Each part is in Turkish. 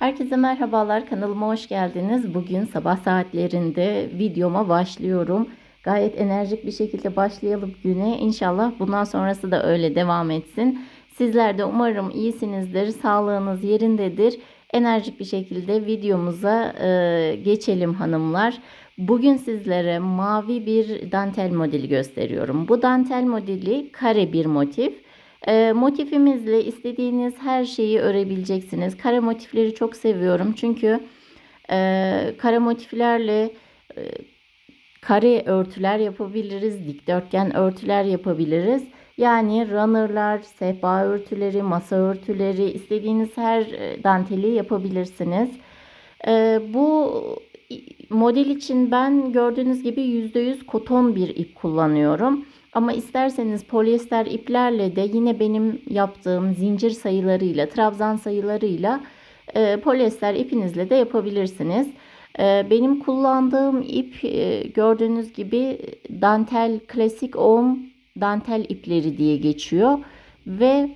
Herkese merhabalar kanalıma hoş geldiniz. Bugün sabah saatlerinde videoma başlıyorum. Gayet enerjik bir şekilde başlayalım güne. İnşallah bundan sonrası da öyle devam etsin. Sizler de umarım iyisinizdir, sağlığınız yerindedir. Enerjik bir şekilde videomuza e, geçelim hanımlar. Bugün sizlere mavi bir dantel modeli gösteriyorum. Bu dantel modeli kare bir motif. E, motifimizle istediğiniz her şeyi örebileceksiniz. Kare motifleri çok seviyorum çünkü e, kare motiflerle e, kare örtüler yapabiliriz, dikdörtgen örtüler yapabiliriz. Yani runnerlar, sehpa örtüleri, masa örtüleri, istediğiniz her e, danteli yapabilirsiniz. E, bu model için ben gördüğünüz gibi %100 koton bir ip kullanıyorum. Ama isterseniz polyester iplerle de yine benim yaptığım zincir sayılarıyla, trabzan sayılarıyla e, polyester ipinizle de yapabilirsiniz. E, benim kullandığım ip e, gördüğünüz gibi dantel klasik 10 dantel ipleri diye geçiyor ve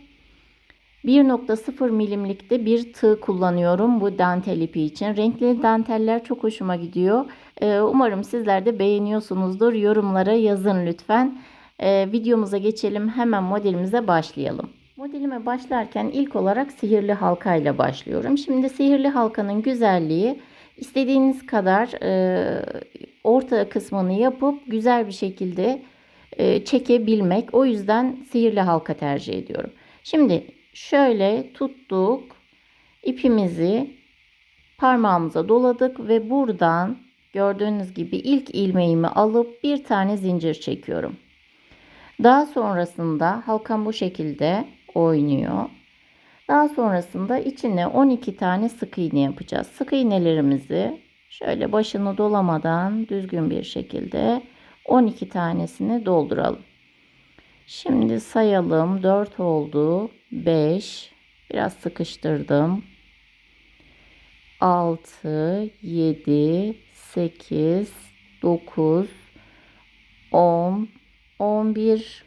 1.0 milimlikte bir tığ kullanıyorum bu dantel ipi için. Renkli danteller çok hoşuma gidiyor. Ee, umarım sizler de beğeniyorsunuzdur. Yorumlara yazın lütfen. Ee, videomuza geçelim. Hemen modelimize başlayalım. Modelime başlarken ilk olarak sihirli halkayla başlıyorum. Şimdi sihirli halkanın güzelliği istediğiniz kadar e, orta kısmını yapıp güzel bir şekilde e, çekebilmek. O yüzden sihirli halka tercih ediyorum. Şimdi şöyle tuttuk. ipimizi parmağımıza doladık ve buradan gördüğünüz gibi ilk ilmeğimi alıp bir tane zincir çekiyorum. Daha sonrasında halkam bu şekilde oynuyor. Daha sonrasında içine 12 tane sık iğne yapacağız. Sık iğnelerimizi şöyle başını dolamadan düzgün bir şekilde 12 tanesini dolduralım. Şimdi sayalım. 4 oldu. 5. Biraz sıkıştırdım. 6, 7, 8, 9, 10, 11,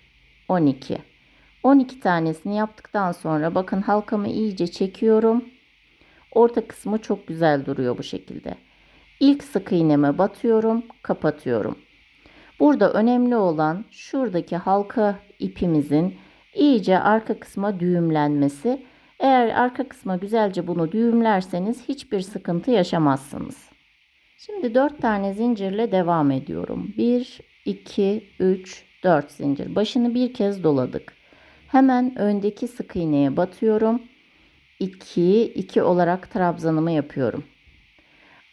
12. 12 tanesini yaptıktan sonra bakın halkamı iyice çekiyorum. Orta kısmı çok güzel duruyor bu şekilde. İlk sık iğneme batıyorum, kapatıyorum. Burada önemli olan şuradaki halka ipimizin iyice arka kısma düğümlenmesi. Eğer arka kısma güzelce bunu düğümlerseniz hiçbir sıkıntı yaşamazsınız. Şimdi 4 tane zincirle devam ediyorum. 1, 2, 3, 4 zincir. Başını bir kez doladık. Hemen öndeki sık iğneye batıyorum. 2, 2 olarak trabzanımı yapıyorum.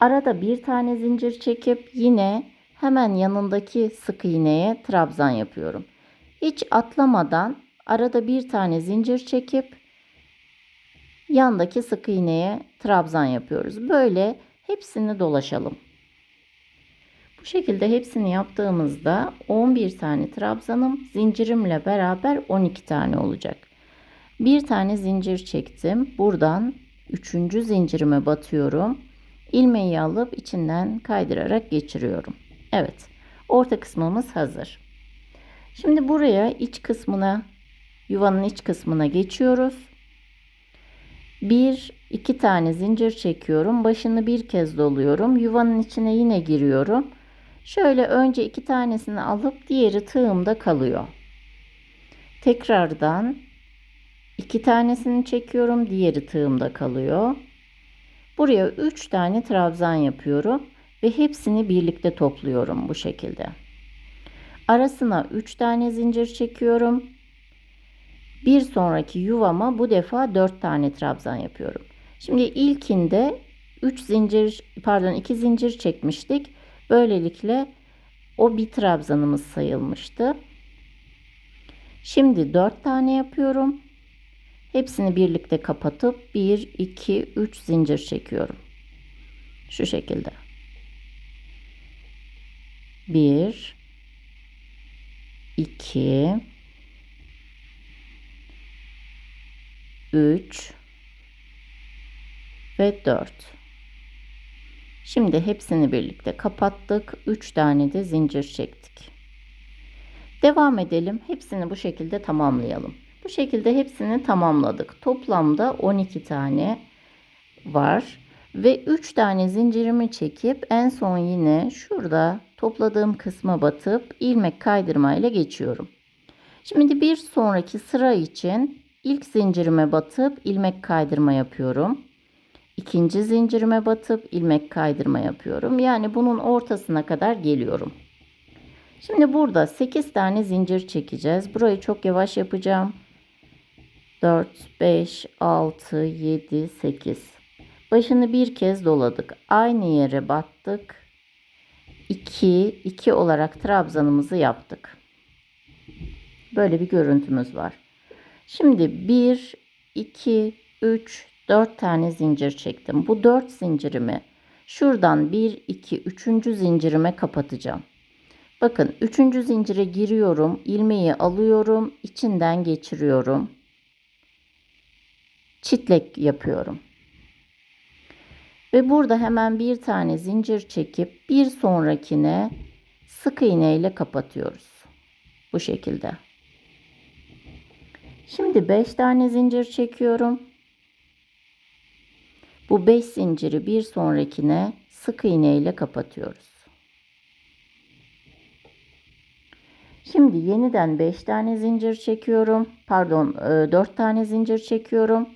Arada bir tane zincir çekip yine hemen yanındaki sık iğneye trabzan yapıyorum. Hiç atlamadan arada bir tane zincir çekip yandaki sık iğneye trabzan yapıyoruz. Böyle hepsini dolaşalım. Bu şekilde hepsini yaptığımızda 11 tane trabzanım zincirimle beraber 12 tane olacak. Bir tane zincir çektim. Buradan 3. zincirime batıyorum. İlmeği alıp içinden kaydırarak geçiriyorum. Evet. Orta kısmımız hazır. Şimdi buraya iç kısmına yuvanın iç kısmına geçiyoruz. Bir, iki tane zincir çekiyorum. Başını bir kez doluyorum. Yuvanın içine yine giriyorum. Şöyle önce iki tanesini alıp diğeri tığımda kalıyor. Tekrardan iki tanesini çekiyorum. Diğeri tığımda kalıyor. Buraya üç tane trabzan yapıyorum ve hepsini birlikte topluyorum bu şekilde. Arasına 3 tane zincir çekiyorum. Bir sonraki yuvama bu defa 4 tane trabzan yapıyorum. Şimdi ilkinde 3 zincir pardon 2 zincir çekmiştik. Böylelikle o bir trabzanımız sayılmıştı. Şimdi 4 tane yapıyorum. Hepsini birlikte kapatıp 1 2 3 zincir çekiyorum. Şu şekilde. 1 2 3 ve 4 Şimdi hepsini birlikte kapattık. 3 tane de zincir çektik. Devam edelim. Hepsini bu şekilde tamamlayalım. Bu şekilde hepsini tamamladık. Toplamda 12 tane var. Ve 3 tane zincirimi çekip en son yine şurada topladığım kısma batıp ilmek kaydırma ile geçiyorum. Şimdi bir sonraki sıra için ilk zincirime batıp ilmek kaydırma yapıyorum. İkinci zincirime batıp ilmek kaydırma yapıyorum. Yani bunun ortasına kadar geliyorum. Şimdi burada 8 tane zincir çekeceğiz. Burayı çok yavaş yapacağım. 4, 5, 6, 7, 8. Başını bir kez doladık. Aynı yere battık. 2, 2 olarak trabzanımızı yaptık. Böyle bir görüntümüz var. Şimdi 1, 2, 3, 4 tane zincir çektim. Bu 4 zincirimi şuradan 1, 2, 3. zincirime kapatacağım. Bakın 3. zincire giriyorum. ilmeği alıyorum. içinden geçiriyorum. Çitlek yapıyorum. Ve burada hemen bir tane zincir çekip bir sonrakine sık iğne ile kapatıyoruz. Bu şekilde. Şimdi 5 tane zincir çekiyorum. Bu 5 zinciri bir sonrakine sık iğne ile kapatıyoruz. Şimdi yeniden 5 tane zincir çekiyorum. Pardon 4 tane zincir çekiyorum.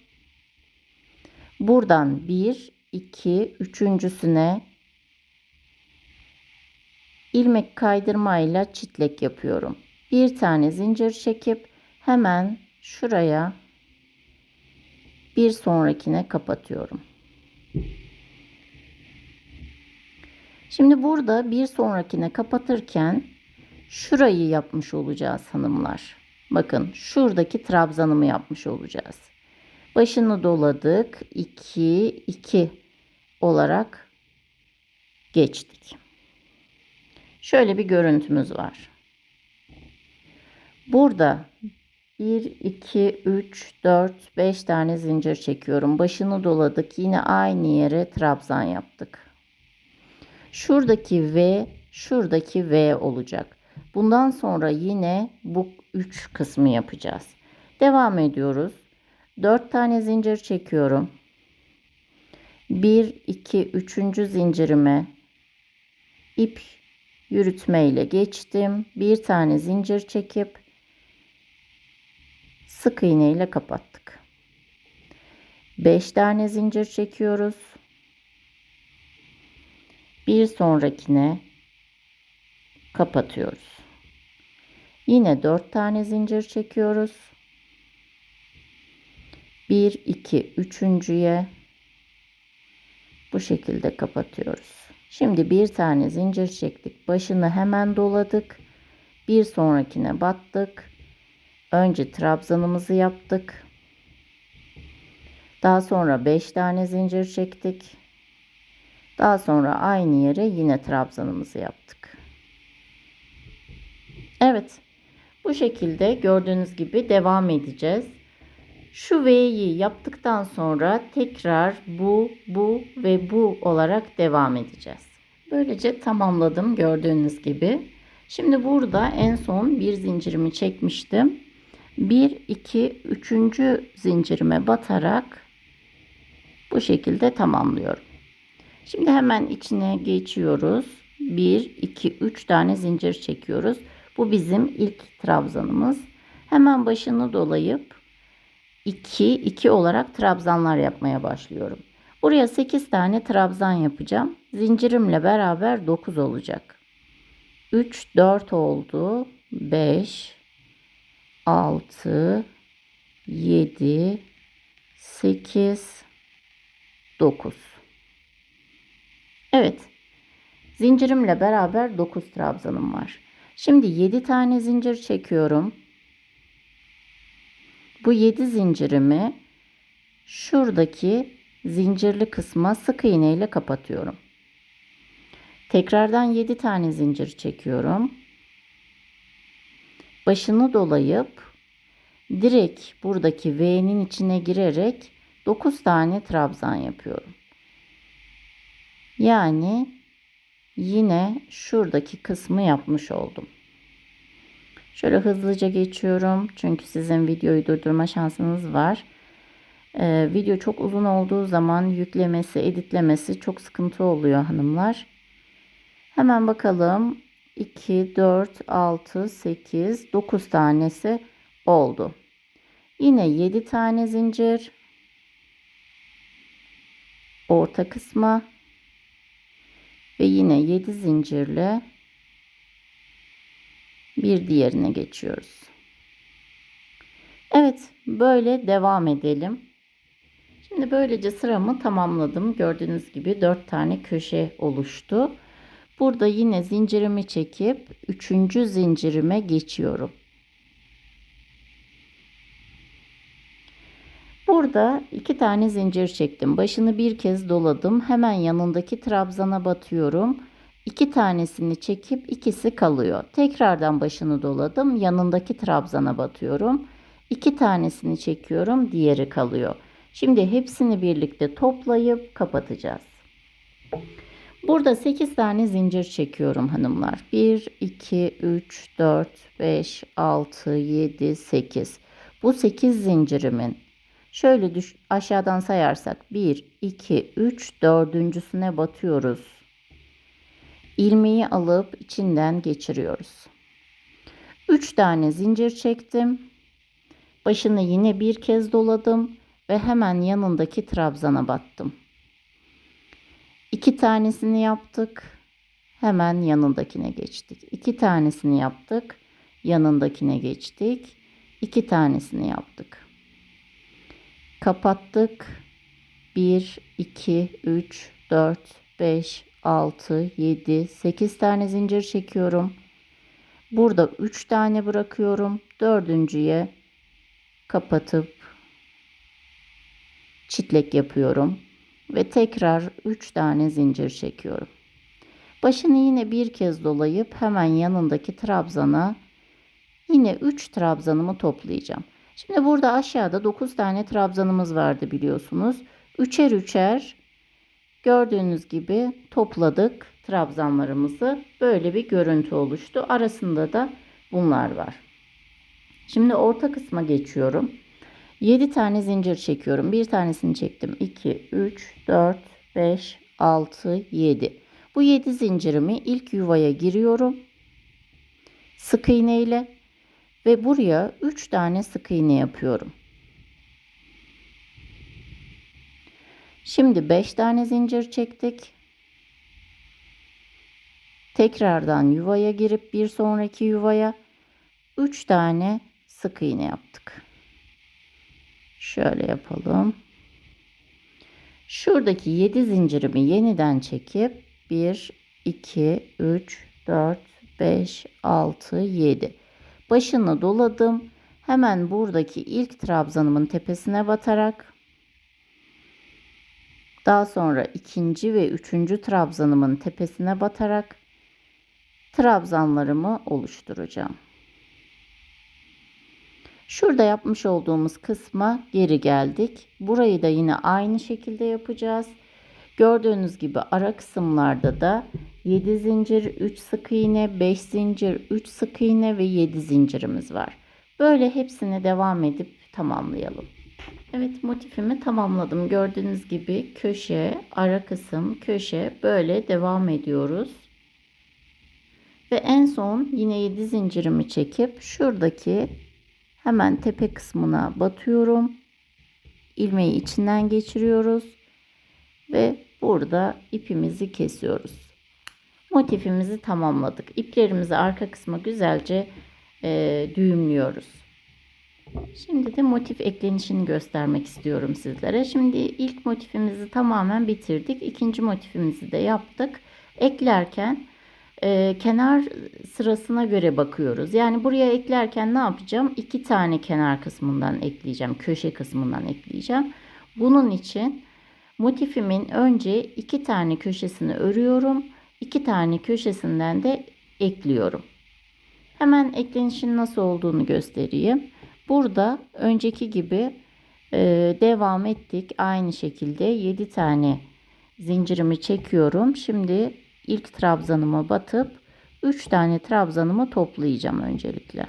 Buradan 1, 2, üçüncüsüne ilmek kaydırmayla çitlek yapıyorum. Bir tane zincir çekip hemen şuraya bir sonrakine kapatıyorum. Şimdi burada bir sonrakine kapatırken şurayı yapmış olacağız hanımlar. Bakın şuradaki trabzanımı yapmış olacağız. Başını doladık. 2 2 olarak geçtik. Şöyle bir görüntümüz var. Burada 1 2 3 4 5 tane zincir çekiyorum. Başını doladık. Yine aynı yere trabzan yaptık. Şuradaki V, şuradaki V olacak. Bundan sonra yine bu 3 kısmı yapacağız. Devam ediyoruz. 4 tane zincir çekiyorum. 1 2 3. zincirime ip yürütme ile geçtim. Bir tane zincir çekip sık iğne ile kapattık. 5 tane zincir çekiyoruz. Bir sonrakine kapatıyoruz. Yine 4 tane zincir çekiyoruz. 1 2 üçüncüye bu şekilde kapatıyoruz. Şimdi bir tane zincir çektik. Başını hemen doladık. Bir sonrakine battık. Önce trabzanımızı yaptık. Daha sonra 5 tane zincir çektik. Daha sonra aynı yere yine trabzanımızı yaptık. Evet. Bu şekilde gördüğünüz gibi devam edeceğiz. Şu V'yi yaptıktan sonra tekrar bu, bu ve bu olarak devam edeceğiz. Böylece tamamladım gördüğünüz gibi. Şimdi burada en son bir zincirimi çekmiştim. 1, 2, 3. zincirime batarak bu şekilde tamamlıyorum. Şimdi hemen içine geçiyoruz. 1, 2, 3 tane zincir çekiyoruz. Bu bizim ilk trabzanımız. Hemen başını dolayıp 2, 2 olarak trabzanlar yapmaya başlıyorum. Buraya 8 tane trabzan yapacağım. Zincirimle beraber 9 olacak. 3, 4 oldu. 5, 6, 7, 8, 9. Evet. Zincirimle beraber 9 trabzanım var. Şimdi 7 tane zincir çekiyorum. Bu 7 zincirimi şuradaki zincirli kısma sık iğne ile kapatıyorum. Tekrardan 7 tane zincir çekiyorum. Başını dolayıp direkt buradaki V'nin içine girerek 9 tane trabzan yapıyorum. Yani yine şuradaki kısmı yapmış oldum. Şöyle hızlıca geçiyorum. Çünkü sizin videoyu durdurma şansınız var. Ee, video çok uzun olduğu zaman yüklemesi, editlemesi çok sıkıntı oluyor hanımlar. Hemen bakalım. 2, 4, 6, 8, 9 tanesi oldu. Yine 7 tane zincir. Orta kısma ve yine 7 zincirle bir diğerine geçiyoruz. Evet, böyle devam edelim. Şimdi böylece sıramı tamamladım. Gördüğünüz gibi 4 tane köşe oluştu. Burada yine zincirimi çekip 3. zincirime geçiyorum. Burada iki tane zincir çektim. Başını bir kez doladım. Hemen yanındaki trabzana batıyorum. İki tanesini çekip ikisi kalıyor. Tekrardan başını doladım. Yanındaki trabzana batıyorum. İki tanesini çekiyorum. Diğeri kalıyor. Şimdi hepsini birlikte toplayıp kapatacağız. Burada 8 tane zincir çekiyorum hanımlar. 1, 2, 3, 4, 5, 6, 7, 8. Bu 8 zincirimin şöyle düş aşağıdan sayarsak 1, 2, 3, dördüncüsüne batıyoruz. İlmeği alıp içinden geçiriyoruz. 3 tane zincir çektim. Başını yine bir kez doladım ve hemen yanındaki trabzana battım. İki tanesini yaptık. Hemen yanındakine geçtik. İki tanesini yaptık. Yanındakine geçtik. İki tanesini yaptık. Kapattık. 1, 2, 3, 4, 5, 6, 7, 8 tane zincir çekiyorum. Burada 3 tane bırakıyorum. Dördüncüye kapatıp çitlek yapıyorum ve tekrar 3 tane zincir çekiyorum. Başını yine bir kez dolayıp hemen yanındaki trabzana yine 3 trabzanımı toplayacağım. Şimdi burada aşağıda 9 tane trabzanımız vardı biliyorsunuz. Üçer üçer gördüğünüz gibi topladık trabzanlarımızı. Böyle bir görüntü oluştu. Arasında da bunlar var. Şimdi orta kısma geçiyorum. 7 tane zincir çekiyorum. Bir tanesini çektim. 2, 3, 4, 5, 6, 7. Bu 7 zincirimi ilk yuvaya giriyorum. Sık iğne ile ve buraya 3 tane sık iğne yapıyorum. Şimdi 5 tane zincir çektik. Tekrardan yuvaya girip bir sonraki yuvaya 3 tane sık iğne yaptık. Şöyle yapalım. Şuradaki 7 zincirimi yeniden çekip 1, 2, 3, 4, 5, 6, 7. Başını doladım. Hemen buradaki ilk trabzanımın tepesine batarak daha sonra ikinci ve üçüncü trabzanımın tepesine batarak trabzanlarımı oluşturacağım. Şurada yapmış olduğumuz kısma geri geldik. Burayı da yine aynı şekilde yapacağız. Gördüğünüz gibi ara kısımlarda da 7 zincir, 3 sık iğne, 5 zincir, 3 sık iğne ve 7 zincirimiz var. Böyle hepsini devam edip tamamlayalım. Evet motifimi tamamladım. Gördüğünüz gibi köşe, ara kısım, köşe böyle devam ediyoruz. Ve en son yine 7 zincirimi çekip şuradaki Hemen tepe kısmına batıyorum. ilmeği içinden geçiriyoruz. Ve burada ipimizi kesiyoruz. Motifimizi tamamladık. İplerimizi arka kısma güzelce e, düğümlüyoruz. Şimdi de motif eklenişini göstermek istiyorum sizlere. Şimdi ilk motifimizi tamamen bitirdik. İkinci motifimizi de yaptık. Eklerken e, kenar sırasına göre bakıyoruz. Yani buraya eklerken ne yapacağım? İki tane kenar kısmından ekleyeceğim. Köşe kısmından ekleyeceğim. Bunun için motifimin önce iki tane köşesini örüyorum. iki tane köşesinden de ekliyorum. Hemen eklenişin nasıl olduğunu göstereyim. Burada önceki gibi e, devam ettik. Aynı şekilde 7 tane zincirimi çekiyorum. Şimdi ilk trabzanıma batıp 3 tane trabzanımı toplayacağım öncelikle.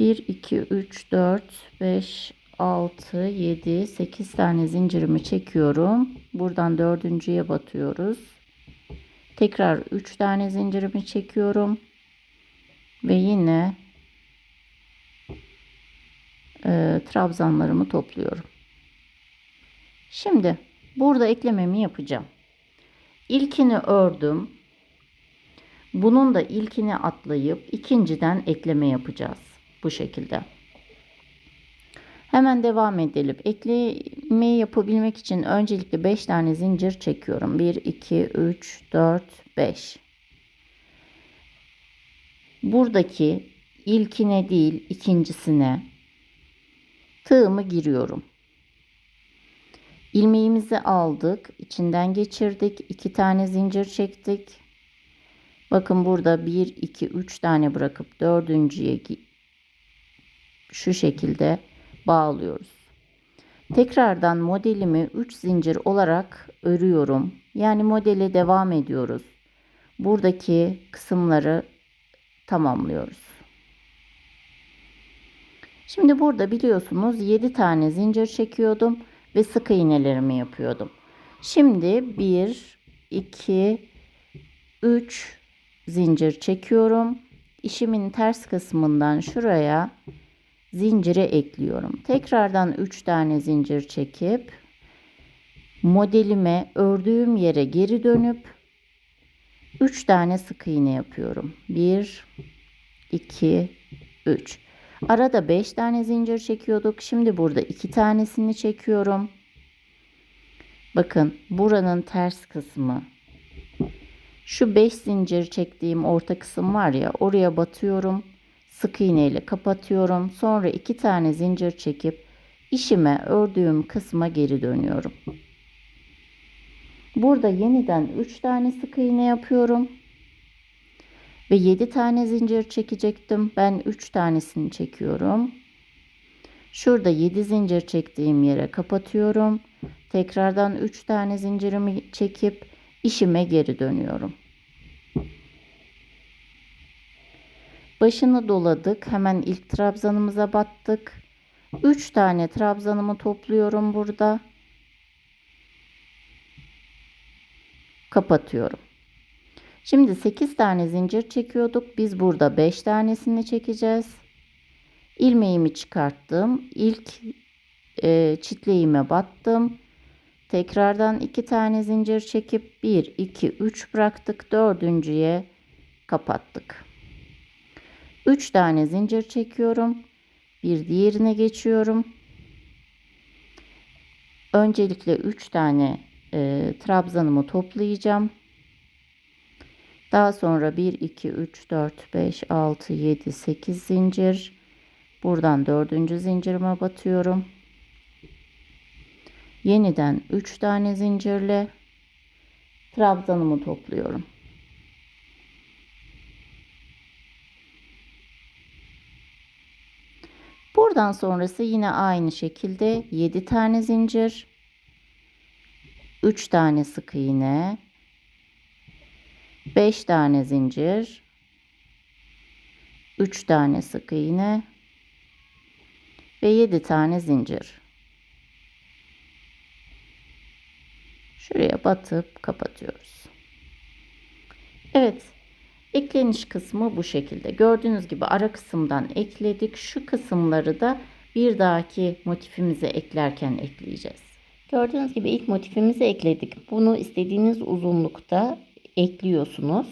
1, 2, 3, 4, 5, 6, 7, 8 tane zincirimi çekiyorum. Buradan dördüncüye batıyoruz. Tekrar 3 tane zincirimi çekiyorum. Ve yine e, trabzanlarımı topluyorum. Şimdi burada eklememi yapacağım. İlkini ördüm. Bunun da ilkini atlayıp ikinciden ekleme yapacağız. Bu şekilde. Hemen devam edelim. Eklemeyi yapabilmek için öncelikle 5 tane zincir çekiyorum. 1, 2, 3, 4, 5. Buradaki ilkine değil ikincisine tığımı giriyorum. İlmeğimizi aldık. içinden geçirdik. 2 tane zincir çektik. Bakın burada 1, 2, 3 tane bırakıp dördüncüye şu şekilde bağlıyoruz. Tekrardan modelimi 3 zincir olarak örüyorum. Yani modele devam ediyoruz. Buradaki kısımları tamamlıyoruz. Şimdi burada biliyorsunuz 7 tane zincir çekiyordum ve sık iğnelerimi yapıyordum. Şimdi 1 2 3 zincir çekiyorum. İşimin ters kısmından şuraya zincire ekliyorum. Tekrardan 3 tane zincir çekip modelime ördüğüm yere geri dönüp 3 tane sık iğne yapıyorum. 1 2 3 Arada 5 tane zincir çekiyorduk. Şimdi burada 2 tanesini çekiyorum. Bakın buranın ters kısmı. Şu 5 zincir çektiğim orta kısım var ya oraya batıyorum. Sık iğne ile kapatıyorum. Sonra 2 tane zincir çekip işime ördüğüm kısma geri dönüyorum. Burada yeniden 3 tane sık iğne yapıyorum. Ve 7 tane zincir çekecektim. Ben 3 tanesini çekiyorum. Şurada 7 zincir çektiğim yere kapatıyorum. Tekrardan 3 tane zincirimi çekip işime geri dönüyorum. Başını doladık. Hemen ilk trabzanımıza battık. 3 tane trabzanımı topluyorum burada. Kapatıyorum. Şimdi 8 tane zincir çekiyorduk. Biz burada 5 tanesini çekeceğiz. İlmeğimi çıkarttım. İlk e, çitleğime battım. Tekrardan 2 tane zincir çekip 1, 2, 3 bıraktık. Dördüncüye kapattık. 3 tane zincir çekiyorum. Bir diğerine geçiyorum. Öncelikle 3 tane e, trabzanımı toplayacağım. Daha sonra 1, 2, 3, 4, 5, 6, 7, 8 zincir. Buradan dördüncü zincirime batıyorum. Yeniden 3 tane zincirle trabzanımı topluyorum. Buradan sonrası yine aynı şekilde 7 tane zincir, 3 tane sık iğne, 5 tane zincir, 3 tane sık iğne ve 7 tane zincir. Şuraya batıp kapatıyoruz. Evet. Ekleniş kısmı bu şekilde. Gördüğünüz gibi ara kısımdan ekledik. Şu kısımları da bir dahaki motifimize eklerken ekleyeceğiz. Gördüğünüz gibi ilk motifimizi ekledik. Bunu istediğiniz uzunlukta ekliyorsunuz.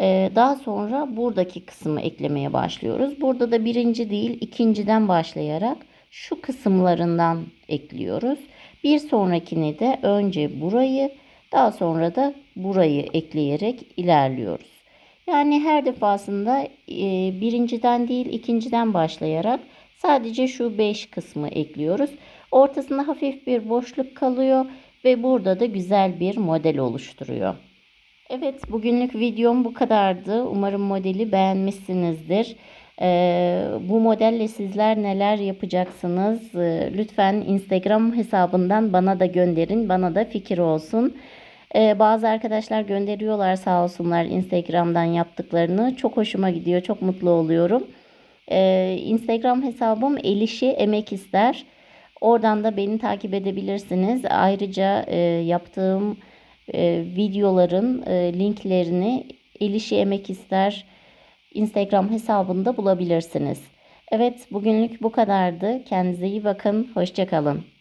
Ee, daha sonra buradaki kısmı eklemeye başlıyoruz. Burada da birinci değil ikinciden başlayarak şu kısımlarından ekliyoruz. Bir sonrakini de önce burayı daha sonra da burayı ekleyerek ilerliyoruz. Yani her defasında e, birinciden değil ikinciden başlayarak sadece şu 5 kısmı ekliyoruz. Ortasında hafif bir boşluk kalıyor ve burada da güzel bir model oluşturuyor. Evet bugünlük videom bu kadardı. Umarım modeli beğenmişsinizdir. Ee, bu modelle sizler neler yapacaksınız? Ee, lütfen Instagram hesabından bana da gönderin. Bana da fikir olsun. Ee, bazı arkadaşlar gönderiyorlar sağ olsunlar Instagram'dan yaptıklarını. Çok hoşuma gidiyor. Çok mutlu oluyorum. Ee, Instagram hesabım Elişi Emek İster. Oradan da beni takip edebilirsiniz. Ayrıca e, yaptığım e, videoların e, linklerini Elişi Emek İster Instagram hesabında bulabilirsiniz. Evet bugünlük bu kadardı. Kendinize iyi bakın. Hoşçakalın.